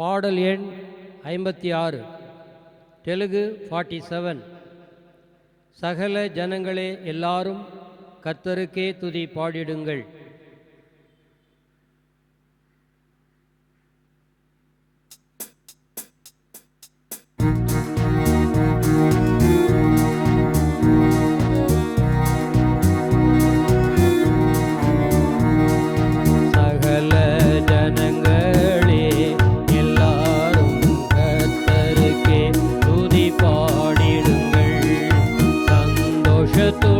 பாடல் எண் ஐம்பத்தி ஆறு தெலுங்கு ஃபார்ட்டி செவன் சகல ஜனங்களே எல்லாரும் கத்தருக்கே துதி பாடிடுங்கள். que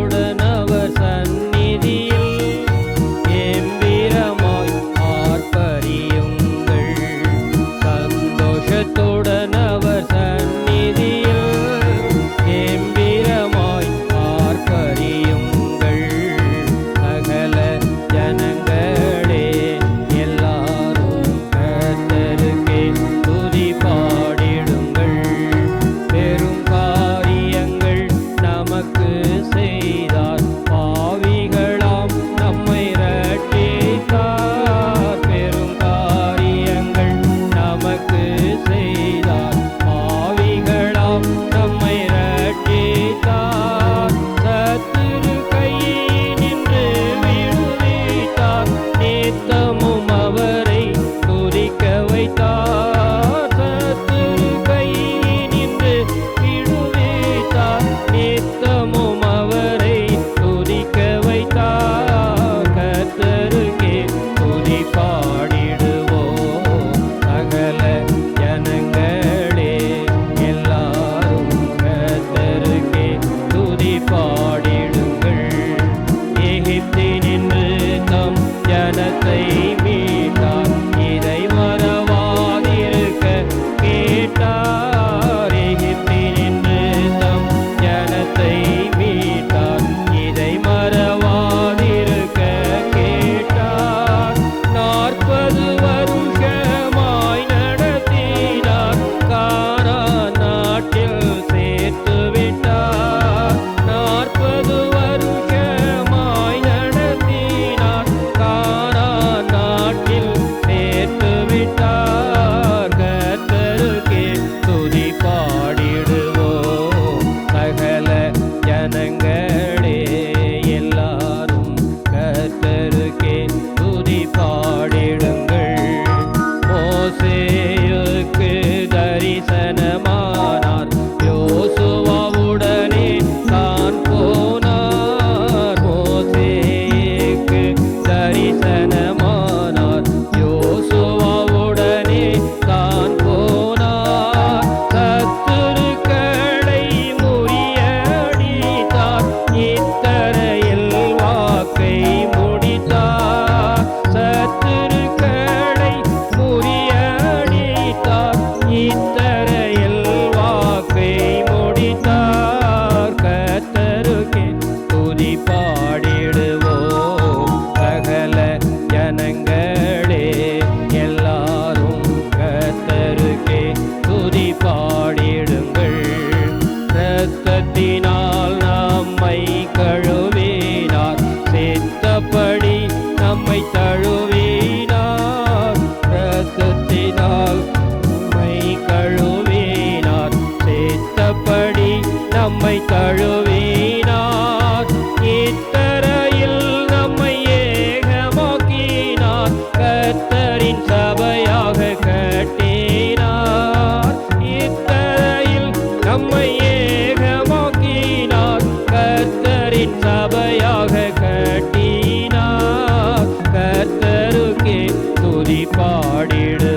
ஞானத்தினால் சபையாக கட்டினார். கர்த்தருக்கே துதி பாடிடு.